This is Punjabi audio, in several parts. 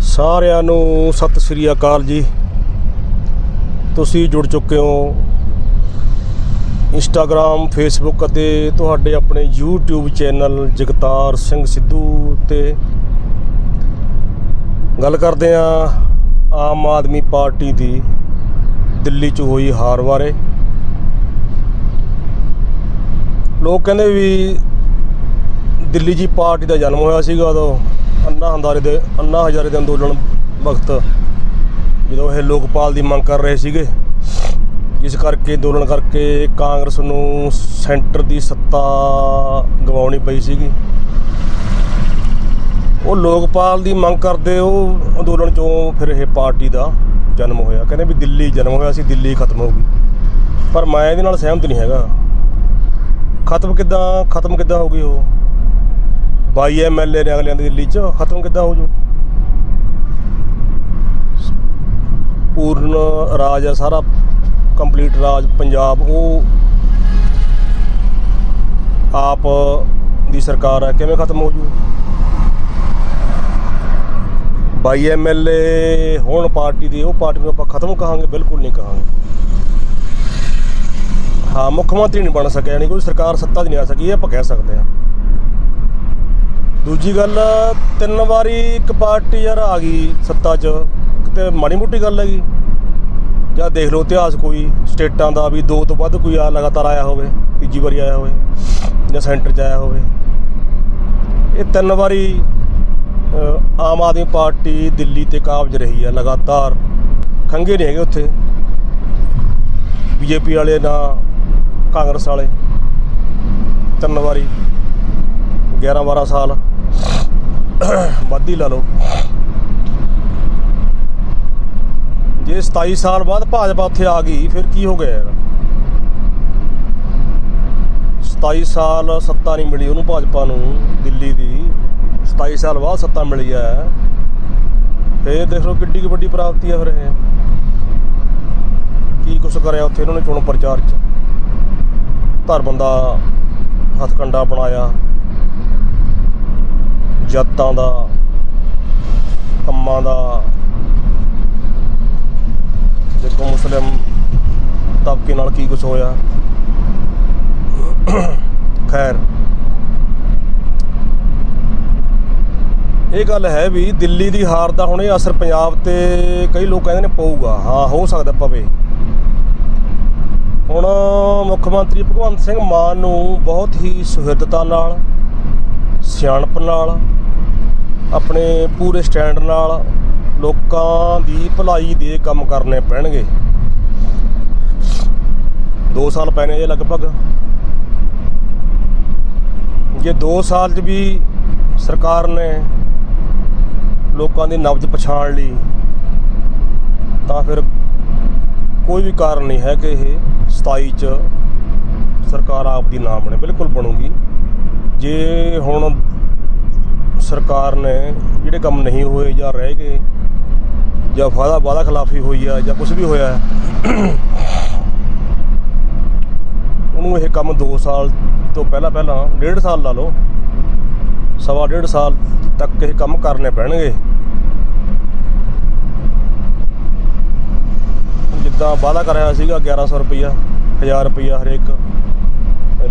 ਸਾਰਿਆਂ ਨੂੰ, ਸਤਿ ਸ੍ਰੀ ਅਕਾਲ ਜੀ। ਤੁਸੀਂ ਜੁੜ ਚੁੱਕੇ ਹੋ ਇੰਸਟਾਗ੍ਰam ਫੇਸਬੁੱਕ ਅਤੇ ਤੁਹਾਡੇ ਆਪਣੇ YouTube ਚੈਨਲ ਜਗਤਾਰ ਸਿੰਘ ਸਿੱਧੂ ਤੇ ਗੱਲ ਕਰਦੇ ਆ ਆਮ ਆਦਮੀ ਪਾਰਟੀ ਦੀ ਦਿੱਲੀ 'ਚ ਹੋਈ ਹਾਰ ਬਾਰੇ। ਲੋਕ ਕਹਿੰਦੇ ਵੀ ਦਿੱਲੀ ਜੀ ਪਾਰਟੀ ਦਾ ਜਨਮ ਹੋਇਆ ਸੀਗਾ ਉਦੋਂ। ਅੰਨਾ ਹੰਦਾਰੇ ਦੇ, ਅੰਨਾ ਹਜ਼ਾਰੇ ਦੇ ਅੰਦੋਲਨ ਵਕਤ ਜਦੋਂ ਇਹ ਲੋਕਪਾਲ ਦੀ ਮੰਗ ਕਰ ਰਹੇ ਸੀਗੇ, ਜਿਸ ਕਰਕੇ, ਅੰਦੋਲਨ ਕਰਕੇ ਕਾਂਗਰਸ ਨੂੰ ਸੈਂਟਰ ਦੀ ਸੱਤਾ ਗਵਾਉਣੀ ਪਈ ਸੀਗੀ। ਉਹ ਲੋਕਪਾਲ ਦੀ ਮੰਗ ਕਰਦੇ ਉਹ ਅੰਦੋਲਨ ਚੋਂ ਫਿਰ ਇਹ ਪਾਰਟੀ ਦਾ ਜਨਮ ਹੋਇਆ। ਕਹਿੰਦੇ ਵੀ ਦਿੱਲੀ ਜਨਮ ਹੋਇਆ ਸੀ, ਦਿੱਲੀ ਖਤਮ ਹੋ ਗਈ। ਪਰ ਮੈਂ ਇਹਦੇ ਨਾਲ ਸਹਿਮਤ ਨਹੀਂ ਹੈਗਾ। ਖਤਮ ਕਿੱਦਾਂ ਖਤਮ ਕਿੱਦਾਂ ਹੋ ਗਈ ਉਹ? 22 ਐਮਐਲਏ ਨੇ ਅਗਲਿਆਂ ਦੀ ਦਿੱਲੀ 'ਚ। ਖਤਮ ਕਿੱਦਾਂ ਹੋ ਜੂ? ਪੂਰਨ ਰਾਜ ਆ, ਸਾਰਾ ਕੰਪਲੀਟ ਰਾਜ ਪੰਜਾਬ। ਉਹ ਆਪ ਦੀ ਸਰਕਾਰ ਹੈ ਕਿਵੇਂ ਖਤਮ ਹੋ ਜੂ? 22 ਐਮਐਲਏ ਹੋਣ ਪਾਰਟੀ ਦੇ, ਉਹ ਪਾਰਟੀ ਨੂੰ ਆਪਾਂ ਖਤਮ ਕਹਾਂਗੇ, ਬਿਲਕੁਲ ਨਹੀਂ ਕਹਾਂਗੇ। ਹਾਂ, ਮੁੱਖ ਮੰਤਰੀ ਨਹੀਂ ਬਣ ਸਕਿਆ, ਯਾਨੀ ਕੋਈ ਸਰਕਾਰ ਸੱਤਾ 'ਚ ਨਹੀਂ ਆ ਸਕੀ, ਇਹ ਆਪਾਂ ਕਹਿ ਸਕਦੇ ਹਾਂ। ਦੂਜੀ ਗੱਲ, ਤਿੰਨ ਵਾਰੀ ਇੱਕ ਪਾਰਟੀ ਯਾਰ ਆ ਗਈ ਸੱਤਾ 'ਚ, ਕਿਤੇ ਮਾੜੀ ਮੋਟੀ ਗੱਲ ਹੈਗੀ। ਜਾਂ ਦੇਖ ਲਓ ਇਤਿਹਾਸ ਕੋਈ, ਸਟੇਟਾਂ ਦਾ ਵੀ ਦੋ ਤੋਂ ਵੱਧ ਕੋਈ ਆ ਲਗਾਤਾਰ ਆਇਆ ਹੋਵੇ, ਤੀਜੀ ਵਾਰੀ ਆਇਆ ਹੋਵੇ, ਜਾਂ ਸੈਂਟਰ 'ਚ ਆਇਆ ਹੋਵੇ। ਇਹ ਤਿੰਨ ਵਾਰੀ ਆਮ ਆਦਮੀ ਪਾਰਟੀ ਦਿੱਲੀ ਤੇ ਕਾਬਜ ਰਹੀ ਹੈ ਲਗਾਤਾਰ। ਖੰਗੇ ਨਹੀਂ ਹੈਗੇ ਉੱਥੇ। ਬੀਜੇਪੀ ਵਾਲੇ ਨਾ ਕਾਂਗਰਸ ਵਾਲੇ। ਤਿੰਨ ਵਾਰੀ 11 12 ਸਾਲ। ਵੱਧ ਹੀ ਲਾ ਲਓ। ਜੇ 27 ਸਾਲ ਬਾਅਦ ਭਾਜਪਾ ਉੱਥੇ ਆ ਗਈ, ਫਿਰ ਕੀ ਹੋ ਗਿਆ ਯਾਰ? 27 ਸਾਲ ਸੱਤਾ ਨਹੀਂ ਮਿਲੀ ਉਹਨੂੰ ਭਾਜਪਾ ਨੂੰ, ਦਿੱਲੀ ਦੀ। 27 ਸਾਲ ਬਾਅਦ ਸੱਤਾ ਮਿਲੀ ਹੈ ਫੇਰ ਦੇਖ ਲਓ ਕਿੱਡੀ ਕੁ ਵੱਡੀ ਪ੍ਰਾਪਤੀ ਹੈ ਫਿਰ ਇਹ। ਕੀ ਕੁਛ ਕਰਿਆ ਉੱਥੇ? ਇਹਨਾਂ ਨੇ ਚੋਣ ਪ੍ਰਚਾਰ 'ਚ। ਧਰਮ ਦਾ ਹੱਥਕੰਡਾ ਬਣਾਇਆ। ਜਾਤਾਂ ਦਾ, ਕੰਮਾਂ ਦਾ, ਦੇਖੋ ਮੁਸਲਿਮ ਤਬਕੇ ਨਾਲ ਕੀ ਕੁਝ ਹੋਇਆ। ਖੈਰ, ਇਹ ਗੱਲ ਹੈ ਵੀ ਦਿੱਲੀ ਦੀ ਹਾਰ ਦਾ ਹੁਣ ਇਹ ਅਸਰ ਪੰਜਾਬ ਤੇ ਕਈ ਲੋਕ ਕਹਿੰਦੇ ਨੇ ਪਊਗਾ। ਹਾਂ, ਹੋ ਸਕਦਾ ਪਵੇ। ਹੁਣ ਮੁੱਖ ਮੰਤਰੀ ਭਗਵੰਤ ਸਿੰਘ ਮਾਨ ਨੂੰ ਬਹੁਤ ਹੀ ਸੁਹਿਰਦਤਾ ਨਾਲ, ਸਿਆਣਪ ਨਾਲ ਆਪਣੇ ਪੂਰੇ ਸਟੈਂਡ ਨਾਲ ਲੋਕਾਂ ਦੀ ਭਲਾਈ ਦੇ ਕੰਮ ਕਰਨੇ ਪੈਣਗੇ। 2 ਸਾਲ ਪੈਣੇ ਜੇ ਲਗਭਗ। ਜੇ 2 ਸਾਲ 'ਚ ਵੀ ਸਰਕਾਰ ਨੇ ਲੋਕਾਂ ਦੀ ਨਬਜ਼ ਪਛਾਣ ਲਈ, ਤਾਂ ਫਿਰ ਕੋਈ ਵੀ ਕਾਰਨ ਨਹੀਂ ਹੈ ਕਿ ਇਹ 27 ਚ ਸਰਕਾਰ ਆਪ ਦੀ ਨਾ ਬਣੇ। ਬਿਲਕੁਲ ਬਣੂਗੀ। ਜੇ ਹੁਣ ਸਰਕਾਰ ਨੇ ਜਿਹੜੇ ਕੰਮ ਨਹੀਂ ਹੋਏ ਜਾਂ ਰਹਿ ਗਏ ਜਾਂ ਵਾਦਾ ਵਾਦਾ ਖਿਲਾਫੀ ਹੋਈ ਆ ਜਾਂ ਕੁਝ ਵੀ ਹੋਇਆ ਉਹਨੂੰ ਇਹ ਕੰਮ 2 ਸਾਲ ਤੋਂ ਪਹਿਲਾਂ ਪਹਿਲਾਂ ਡੇਢ ਸਾਲ ਲਾ ਲਓ, ਸਵਾ ਡੇਢ ਸਾਲ ਤੱਕ ਇਹ ਕੰਮ ਕਰਨੇ ਪੈਣਗੇ। ਜਿੱਦਾਂ ਵਾਅਦਾ ਕਰਿਆ ਸੀਗਾ 1100 ਰੁਪਈਆ 1000 ਰੁਪਈਆ ਹਰੇਕ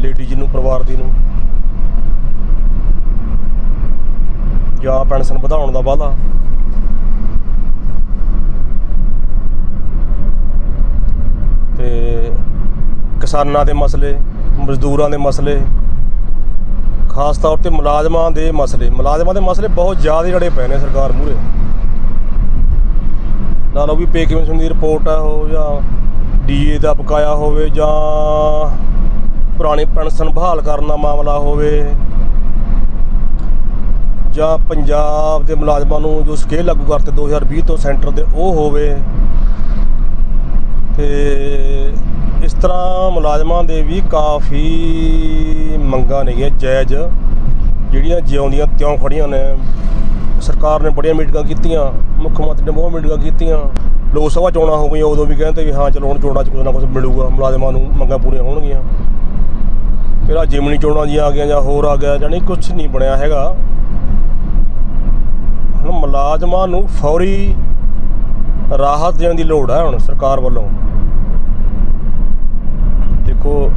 ਲੇਡੀਜ਼ ਨੂੰ, ਪਰਿਵਾਰ ਦੀ ਨੂੰ। ਜਾਂ ਪੈਨਸ਼ਨ ਵਧਾਉਣ ਦਾ ਵਾਅਦਾ। ਤੇ ਕਿਸਾਨਾਂ ਦੇ ਮਸਲੇ, ਮਜ਼ਦੂਰਾਂ ਦੇ ਮਸਲੇ, ਖਾਸ ਤੌਰ ਤੇ ਮੁਲਾਜ਼ਮਾਂ ਦੇ ਮਸਲੇ। ਮੁਲਾਜ਼ਮਾਂ ਦੇ ਮਸਲੇ ਬਹੁਤ ਜ਼ਿਆਦਾ ਜੜੇ ਪਏ ਨੇ ਸਰਕਾਰ ਮੂਹਰੇ। ਲਾ ਲਓ ਵੀ ਪੇ ਕਮਿਸ਼ਨ ਦੀ ਰਿਪੋਰਟ ਆ ਉਹ ਜਾਂ ਡੀਏ ਦਾ ਬਕਾਇਆ ਹੋਵੇ ਜਾਂ ਪੁਰਾਣੀ ਪੈਨਸ਼ਨ ਬਹਾਲ ਕਰਨ ਦਾ ਮਾਮਲਾ ਹੋਵੇ। ਜਾਂ ਪੰਜਾਬ ਦੇ ਮੁਲਾਜ਼ਮਾਂ ਨੂੰ ਜੋ ਸਕੇਲ ਲਾਗੂ ਕਰਤੇ 2020 ਤੋਂ ਸੈਂਟਰ ਦੇ ਉਹ ਹੋਵੇ, ਤੇ ਇਸ ਤਰ੍ਹਾਂ ਮੁਲਾਜ਼ਮਾਂ ਦੇ ਵੀ ਕਾਫੀ ਮੰਗਾਂ ਨੇਗੀਆਂ ਜਾਇਜ਼, ਜਿਹੜੀਆਂ ਜਿਉਂਦੀਆਂ ਤਿਉਂ ਖੜੀਆਂ ਨੇ। ਸਰਕਾਰ ਨੇ ਬੜੀਆਂ ਮੀਟਿੰਗਾਂ ਕੀਤੀਆਂ, ਮੁੱਖ ਮੰਤਰੀ ਨੇ ਬਹੁਤ ਮੀਟਿੰਗਾਂ ਕੀਤੀਆਂ। ਲੋਕ ਸਭਾ ਚੋਣਾਂ ਹੋ ਗਈਆਂ, ਉਦੋਂ ਵੀ ਕਹਿੰਦੇ ਵੀ ਹਾਂ ਚਲੋ ਹੁਣ ਚੋਣਾਂ 'ਚ ਕੁਝ ਨਾ ਕੁਝ ਮਿਲੂਗਾ, ਮੁਲਾਜ਼ਮਾਂ ਨੂੰ ਮੰਗਾਂ ਪੂਰੀਆਂ ਹੋਣਗੀਆਂ। ਫਿਰ ਆ ਜਿਮਨੀ ਚੋਣਾਂ ਜੀ ਆ ਗਈਆਂ ਜਾਂ ਹੋਰ ਆ ਗਿਆ, ਜਾਣੀ ਕੁਝ ਨਹੀਂ ਬਣਿਆ ਹੈਗਾ। ਮੁਲਾਜ਼ਮਾਂ ਨੂੰ ਫੌਰੀ ਰਾਹਤ ਦੇਣ ਦੀ ਲੋੜ ਹੈ ਹੁਣ ਸਰਕਾਰ ਵੱਲੋਂ। ਦੇਖੋ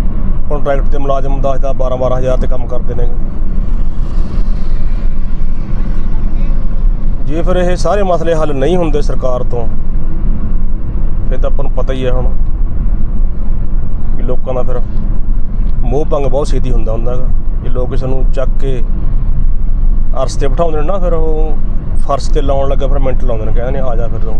ਕੰਟਰੈਕਟ ਤੇ ਮੁਲਾਜ਼ਮ 10 ਦਾ 12 12000 ਤੇ ਕੰਮ ਕਰਦੇ ਨੇ। ਜੇ ਫਿਰ ਇਹ ਸਾਰੇ ਮਸਲੇ ਹੱਲ ਨਹੀਂ ਹੁੰਦੇ ਸਰਕਾਰ ਤੋਂ, ਫਿਰ ਤਾਂ ਆਪਾਂ ਨੂੰ ਪਤਾ ਹੀ ਹੈ ਹੁਣ ਵੀ ਲੋਕਾਂ ਦਾ ਫਿਰ ਮੋਹ ਭੰਗ ਬਹੁਤ ਛੇਤੀ ਹੁੰਦਾ ਹੁੰਦਾ ਹੈਗਾ। ਜੇ ਲੋਕ ਇਸ ਨੂੰ ਚੱਕ ਕੇ ਅਰਸ ਤੇ ਬਿਠਾਉਂਦੇ ਨੇ ਨਾ ਫਿਰ ਉਹ ਫਰਸ਼ ਤੇ ਲਾਉਣ ਲੱਗਾ, ਫਿਰ ਮਿੰਟ ਲਾਉਂਦੇ ਨੇ, ਕਹਿੰਦੇ ਨੇ ਆ ਜਾ ਫਿਰ ਤੂੰ।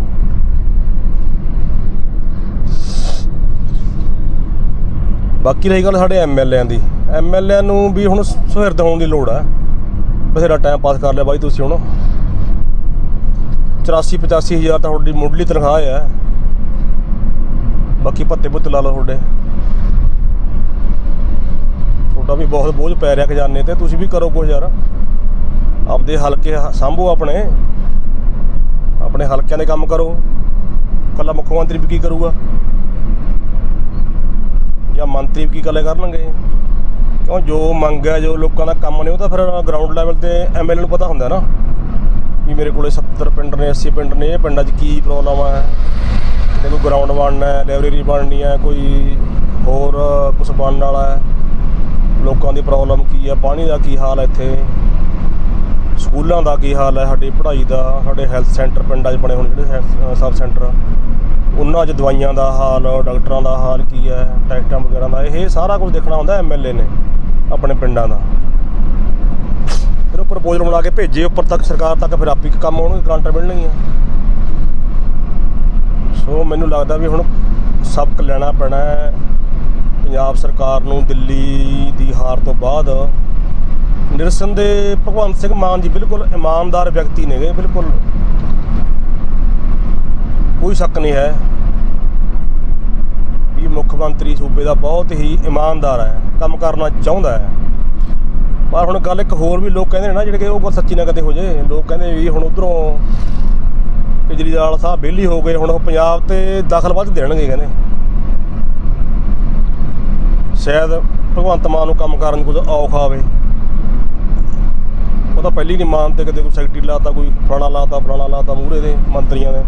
ਬਾਕੀ ਰਹੀ ਗੱਲ ਸਾਡੇ ਐਮਐਲਏਆਂ ਦੀ। ਐਮਐਲਏਆਂ ਨੂੰ ਵੀ ਹੁਣ ਸੁਹਿਰਦ ਹੋਣ ਦੀ ਲੋੜ ਹੈ ਬਥੇਰਾ ਟਾਈਮ ਪਾਸ ਕਰ ਲਿਆ ਬਾਈ ਤੁਸੀਂ ਹੁਣ। 84 85 ਹਜ਼ਾਰ ਤਾਂ ਤੁਹਾਡੀ ਮੁੱਢਲੀ ਤਨਖਾਹ ਹੈ ਬਾਕੀ ਭੱਤੇ ਭੁੱਤ ਲਾ ਲਓ ਤੁਹਾਡੇ। ਤੁਹਾਡਾ ਵੀ ਬਹੁਤ ਬੋਝ ਪੈ ਰਿਹਾ ਖਜ਼ਾਨੇ ਤੇ, ਤੁਸੀਂ ਵੀ ਕਰੋ ਕੁਝ ਯਾਰ। ਆਪਦੇ ਹਲਕੇ ਹ- ਸਾਂਭੋ ਆਪਣੇ। ਆਪਣੇ ਹਲਕਿਆਂ ਦੇ ਕੰਮ ਕਰੋ। ਕੱਲਾ ਮੁੱਖ ਮੰਤਰੀ ਵੀ ਕੀ ਕਰੂਗਾ? ਜਾਂ ਮੰਤਰੀ ਵੀ ਕੀ ਗੱਲੇ ਕਰਨਗੇ? ਕਿਉਂ ਜੋ ਮੰਗ ਹੈ, ਜੋ ਲੋਕਾਂ ਦਾ ਕੰਮ ਨੇ, ਉਹ ਤਾਂ ਫਿਰ ਗਰਾਊਂਡ ਲੈਵਲ ਤੇ ਐਮਐਲਏ ਨੂੰ ਪਤਾ ਹੁੰਦਾ ਨਾ। ਵੀ ਮੇਰੇ ਕੋਲੇ 70 ਪਿੰਡ ਨੇ 80 ਪਿੰਡ ਨੇ, ਇਹ ਪਿੰਡਾਂ 'ਚ ਕੀ ਪ੍ਰੋਬਲਮ ਹੈ ਤੇ ਕੋਈ ਗਰਾਊਂਡ ਬਣਨਾ ਹੈ ਲਾਇਬ੍ਰੇਰੀ ਬਣਨੀ ਹੈ, ਕੋਈ ਹੋਰ ਕੁਝ ਬਣਨ ਵਾਲਾ ਹੈ? ਲੋਕਾਂ ਦੀ ਪ੍ਰੋਬਲਮ ਕੀ ਹੈ? ਪਾਣੀ ਦਾ ਕੀ ਹਾਲ ਹੈ ਇੱਥੇ? ਸਕੂਲਾਂ ਦਾ ਕੀ ਹਾਲ ਹੈ, ਸਾਡੀ ਪੜ੍ਹਾਈ ਦਾ, ਸਾਡੇ ਹੈਲਥ ਸੈਂਟਰ ਪਿੰਡਾਂ 'ਚ ਬਣੇ ਹੋਣ ਜਿਹੜੇ ਸਬ ਸੈਂਟਰ ਉਹਨਾਂ 'ਚ ਦਵਾਈਆਂ ਦਾ ਹਾਲ, ਡਾਕਟਰਾਂ ਦਾ ਹਾਲ ਕੀ ਹੈ, ਟੈਸਟਾਂ ਵਗੈਰਾ ਦਾ, ਇਹ ਸਾਰਾ ਕੁਝ ਦੇਖਣਾ ਹੁੰਦਾ ਐਮਐਲਏ ਨੇ, ਆਪਣੇ ਪਿੰਡਾਂ ਦਾ। ਫਿਰ ਉਹ ਪ੍ਰਪੋਜ਼ਲ ਬਣਾ ਕੇ ਭੇਜੇ, ਉੱਪਰ ਤੱਕ ਸਰਕਾਰ ਤੱਕ ਫਿਰ ਆਪੀ ਕੰਮ ਹੋਣਗੇ ਗ੍ਰਾਂਟਾਂ ਮਿਲਣਗੀਆਂ। ਸੋ ਮੈਨੂੰ ਲੱਗਦਾ ਵੀ ਹੁਣ ਸਬਕ ਲੈਣਾ ਪੈਣਾ ਹੈ। ਪੰਜਾਬ ਸਰਕਾਰ ਨੂੰ ਦਿੱਲੀ ਦੀ ਹਾਰ ਤੋਂ ਬਾਅਦ ਨਿਰਸਨ ਦੇ ਭਗਵੰਤ ਸਿੰਘ ਮਾਨ ਜੀ ਬਿਲਕੁਲ ਇਮਾਨਦਾਰ ਵਿਅਕਤੀ ਨੇਗੇ, ਬਿਲਕੁਲ ਕੋਈ ਸ਼ੱਕ ਨਹੀਂ ਹੈ ਵੀ ਮੁੱਖ ਮੰਤਰੀ ਸੂਬੇ ਦਾ ਬਹੁਤ ਹੀ ਇਮਾਨਦਾਰ ਹੈ, ਕੰਮ ਕਰਨਾ ਚਾਹੁੰਦਾ ਹੈ। ਪਰ ਹੁਣ ਗੱਲ ਇੱਕ ਹੋਰ ਵੀ ਲੋਕ ਕਹਿੰਦੇ ਨੇ ਨਾ, ਜਿਹੜੇ ਕਿ ਉਹ ਗੱਲ ਸੱਚੀ ਨਾ ਕਦੇ ਹੋ ਜੇ। ਲੋਕ ਕਹਿੰਦੇ ਵੀ ਹੁਣ ਉਧਰੋਂ ਕੇਜਰੀਵਾਲ ਸਾਹਿਬ ਵਿਹਲੀ ਹੋ ਗਏ, ਹੁਣ ਉਹ ਪੰਜਾਬ ਤੇ ਦਖਲ ਵੱਧ ਦੇਣਗੇ ਕਹਿੰਦੇ। ਸ਼ਾਇਦ ਭਗਵੰਤ ਮਾਨ ਨੂੰ ਕੰਮ ਕਰਨ ਕੁਝ ਔਖਾ ਆਵੇ। ਉਹ ਤਾਂ ਪਹਿਲੀ ਨਹੀਂ ਮਾਨ ਕਦੇ ਕੋਈ ਸੈਕਟਰੀ ਲਾਤਾ, ਕੋਈ ਫਲਾਣਾ ਲਾਤਾ ਫਲਾਣਾ ਲਾਤਾ ਮੂਹਰੇ ਦੇ ਮੰਤਰੀਆਂ ਨੇ।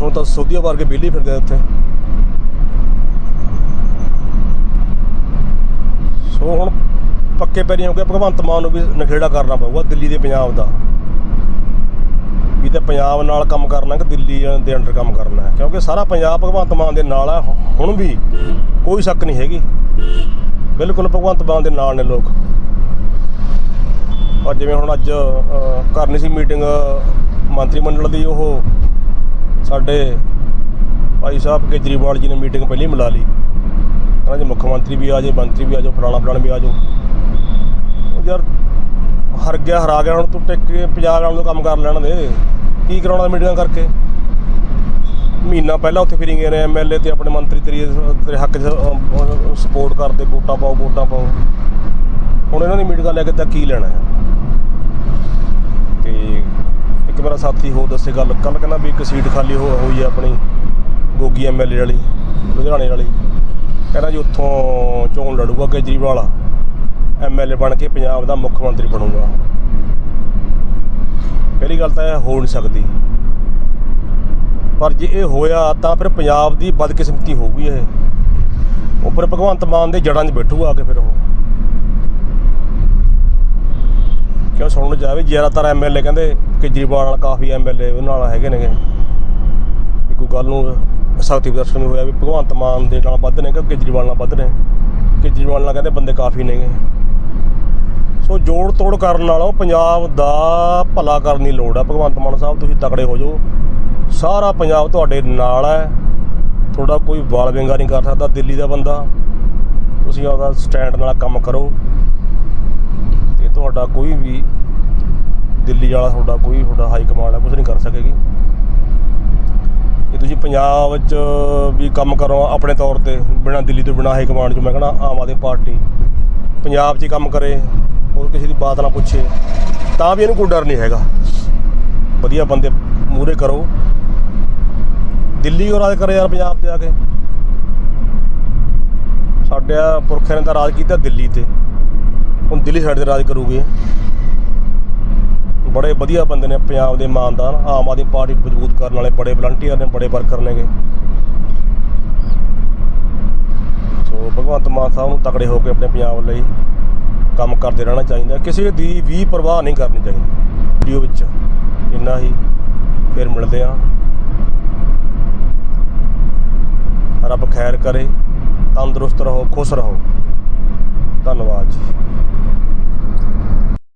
ਹੁਣ ਤਾਂ ਸੋਧੀਆ ਵਰਗੇ ਵਿਹਲੇ ਫਿਰਦੇ ਉੱਥੇ। ਸੋ ਹੁਣ ਪੱਕੇ ਪੈਰੀਂ ਹੋ ਗਿਆ ਭਗਵੰਤ ਮਾਨ ਨੂੰ ਵੀ ਨਖੇੜਾ ਕਰਨਾ ਪਊਗਾ ਦਿੱਲੀ ਦੇ ਪੰਜਾਬ ਦਾ। ਵੀ ਤੇ ਪੰਜਾਬ ਨਾਲ ਕੰਮ ਕਰਨਾ ਕਿ ਦਿੱਲੀ ਦੇ ਅੰਡਰ ਕੰਮ ਕਰਨਾ ਹੈ। ਕਿਉਂਕਿ ਸਾਰਾ ਪੰਜਾਬ ਭਗਵੰਤ ਮਾਨ ਦੇ ਨਾਲ ਹੈ ਹੁਣ ਵੀ ਕੋਈ ਸ਼ੱਕ ਨਹੀਂ ਹੈਗੀ। ਬਿਲਕੁਲ ਭਗਵੰਤ ਮਾਨ ਦੇ ਨਾਲ ਨੇ ਲੋਕ। ਪਰ ਜਿਵੇਂ ਹੁਣ ਅੱਜ ਕਰਨੀ ਸੀ ਮੀਟਿੰਗ ਮੰਤਰੀ ਮੰਡਲ ਦੀ ਉਹ ਸਾਡੇ ਭਾਈ ਸਾਹਿਬ ਕੇਜਰੀਵਾਲ ਜੀ ਨੇ ਮੀਟਿੰਗ ਪਹਿਲੀ ਮਿਲਾ ਲਈ। ਕਹਿੰਦਾ ਜੀ ਮੁੱਖ ਮੰਤਰੀ ਵੀ ਆ ਜੇ ਮੰਤਰੀ ਵੀ ਆ ਜਾਓ, ਫਲਾਣਾ ਫਲਾਣਾ ਵੀ ਆ ਜਾਓ। ਉਹ ਯਾਰ ਹਰ ਗਿਆ, ਹਰਾ ਗਿਆ, ਹੁਣ ਤੂੰ ਟਿਕ ਕੇ ਪੰਜਾਬ ਵਾਲਿਆਂ ਨੂੰ ਕੰਮ ਕਰ ਲੈਣ ਦੇ। ਕੀ ਕਰਾਉਣਾ ਮੀਟਿੰਗਾਂ ਕਰਕੇ? ਮਹੀਨਾ ਪਹਿਲਾਂ ਉੱਥੇ ਫਿਰੀ ਗਏ ਨੇ ਐਮਐਲਏ ਤੇ ਆਪਣੇ ਮੰਤਰੀ ਤੇਰੀ, ਤੇਰੇ ਹੱਕ 'ਚ ਸਪੋਰਟ ਕਰਦੇ, ਵੋਟਾਂ ਪਾਓ ਵੋਟਾਂ ਪਾਓ। ਹੁਣ ਇਹਨਾਂ ਦੀ ਮੀਟਿੰਗਾਂ ਲੈ ਕੇ ਤਾਂ ਕੀ ਲੈਣਾ ਹੈ? ਤੇ ਇੱਕ ਮੇਰਾ ਸਾਥੀ ਹੋਰ ਦੱਸੇ ਗੱਲ ਕੱਲ ਕਹਿੰਦਾ ਵੀ ਇੱਕ ਸੀਟ ਖਾਲੀ ਹੋ, ਹੋਈ ਹੈ ਆਪਣੀ ਗੋਗੀ ਐਮਐਲਏ ਵਾਲੀ, ਲੁਧਿਆਣੇ ਵਾਲੀ। ਕਹਿੰਦਾ ਜੀ ਉੱਥੋਂ ਚੋਣ ਲੜੂਗਾ ਕੇਜਰੀਵਾਲ ਐਮਐਲਏ ਬਣ ਕੇ ਪੰਜਾਬ ਦਾ ਮੁੱਖ ਮੰਤਰੀ ਬਣੂਗਾ। ਪਹਿਲੀ ਗੱਲ ਤਾਂ ਇਹ ਹੋ ਨਹੀਂ ਸਕਦੀ। ਪਰ ਜੇ ਇਹ ਹੋਇਆ ਤਾਂ ਫਿਰ ਪੰਜਾਬ ਦੀ ਬਦਕਿਸਮਤੀ ਹੋਊਗੀ ਇਹ। ਉੱਪਰ ਭਗਵੰਤ ਮਾਨ ਦੇ ਜੜਾਂ 'ਚ ਬੈਠੂਗਾ ਆ ਕੇ ਫਿਰ ਉਹ। ਕਿਉਂ ਸੁਣਨ ਨੂੰ ਜਾਵੇ ਜ਼ਿਆਦਾਤਰ ਐਮਐਲਏ ਕਹਿੰਦੇ ਕੇਜਰੀਵਾਲ ਨਾਲ ਕਾਫੀ ਐਮਐਲਏ ਉਹਨਾਂ ਨਾਲ ਹੈਗੇ ਨੇਗੇ। ਵੀ ਕੋਈ ਗੱਲ ਨੂੰ ਸਖਤੀ ਪ੍ਰਦਰਸ਼ਨ ਹੋਇਆ ਵੀ ਭਗਵੰਤ ਮਾਨ ਦੇ ਨਾਲ ਵੱਧ ਨੇ ਕਿ ਕੇਜਰੀਵਾਲ ਨਾਲ ਵੱਧ ਨੇ? ਕੇਜਰੀਵਾਲ ਨਾਲ ਕਹਿੰਦੇ ਬੰਦੇ ਕਾਫੀ ਨੇਗੇ। ਸੋ ਜੋੜ ਤੋੜ ਕਰਨ ਨਾਲੋਂ ਪੰਜਾਬ ਦਾ ਭਲਾ ਕਰਨ ਦੀ ਲੋੜ ਹੈ ਭਗਵੰਤ ਮਾਨ ਸਾਹਿਬ, ਤੁਸੀਂ ਤਕੜੇ ਹੋ ਜਾਓ। ਸਾਰਾ ਪੰਜਾਬ ਤੁਹਾਡੇ ਨਾਲ ਹੈ। ਤੁਹਾਡਾ ਕੋਈ ਵਾਲ ਵਿੰਗਾ ਨਹੀਂ ਕਰ ਸਕਦਾ, ਦਿੱਲੀ ਦਾ ਬੰਦਾ। ਤੁਸੀਂ ਆਪਦਾ ਸਟੈਂਡ ਨਾਲ ਕੰਮ ਕਰੋ। ਤੁਹਾਡਾ ਕੋਈ ਵੀ ਦਿੱਲੀ ਵਾਲਾ, ਤੁਹਾਡਾ ਕੋਈ ਤੁਹਾਡਾ ਹਾਈ ਕਮਾਂਡ ਹੈ ਕੁਝ ਨਹੀਂ ਕਰ ਸਕੇਗੀ। ਜੇ ਤੁਸੀਂ ਪੰਜਾਬ ਵਿੱਚ ਵੀ ਕੰਮ ਕਰੋ ਆਪਣੇ ਤੌਰ ਤੇ, ਬਿਨਾਂ ਦਿੱਲੀ ਤੋਂ ਬਿਨਾਂ ਹਾਈ ਕਮਾਂਡ 'ਚੋਂ। ਮੈਂ ਕਹਣਾ ਆਮ ਆਦਮੀ ਪਾਰਟੀ, ਪੰਜਾਬ 'ਚ ਕੰਮ ਕਰੇ, ਹੋਰ ਕਿਸੇ ਦੀ ਬਾਤ ਨਾ ਪੁੱਛੇ, ਤਾਂ ਵੀ ਇਹਨੂੰ ਕੋਈ ਡਰ ਨਹੀਂ ਹੈਗਾ। ਵਧੀਆ ਬੰਦੇ ਮੂਰੇ ਕਰੋ। ਦਿੱਲੀ ਉਹ ਰਾਜ ਕਰੇ ਯਾਰ ਪੰਜਾਬ ਤੇ ਆ ਕੇ। ਸਾਡੇ ਪੁਰਖਿਆਂ ਨੇ ਤਾਂ ਰਾਜ ਕੀਤਾ ਦਿੱਲੀ ਤੇ। ਹੁਣ ਦਿੱਲੀ ਸਾਈਡ ਤੇ ਰਾਜ ਕਰੂਗੀ। ਬੜੇ ਵਧੀਆ ਬੰਦੇ ਨੇ ਪੰਜਾਬ ਦੇ ਇਮਾਨਦਾਰ, ਆਮ ਆਦਮੀ ਪਾਰਟੀ ਮਜ਼ਬੂਤ ਕਰਨ ਵਾਲੇ, ਬੜੇ ਵਲੰਟੀਅਰ ਨੇ, ਬੜੇ ਵਰਕਰ ਨੇਗੇ। ਸੋ ਭਗਵੰਤ ਮਾਨ ਸਾਹਿਬ ਨੂੰ ਤਕੜੇ ਹੋ ਕੇ ਆਪਣੇ ਪੰਜਾਬ ਲਈ ਕੰਮ ਕਰਦੇ ਰਹਿਣਾ ਚਾਹੀਦਾ। ਕਿਸੇ ਦੀ ਵੀ ਪਰਵਾਹ ਨਹੀਂ ਕਰਨੀ ਚਾਹੀਦੀ। ਵੀਡੀਓ ਵਿੱਚ ਇੰਨਾ ਹੀ, ਫਿਰ ਮਿਲਦੇ ਹਾਂ। ਰੱਬ ਖੈਰ ਕਰੇ, ਤੰਦਰੁਸਤ ਰਹੋ, ਖੁਸ਼ ਰਹੋ। ਧੰਨਵਾਦ ਜੀ।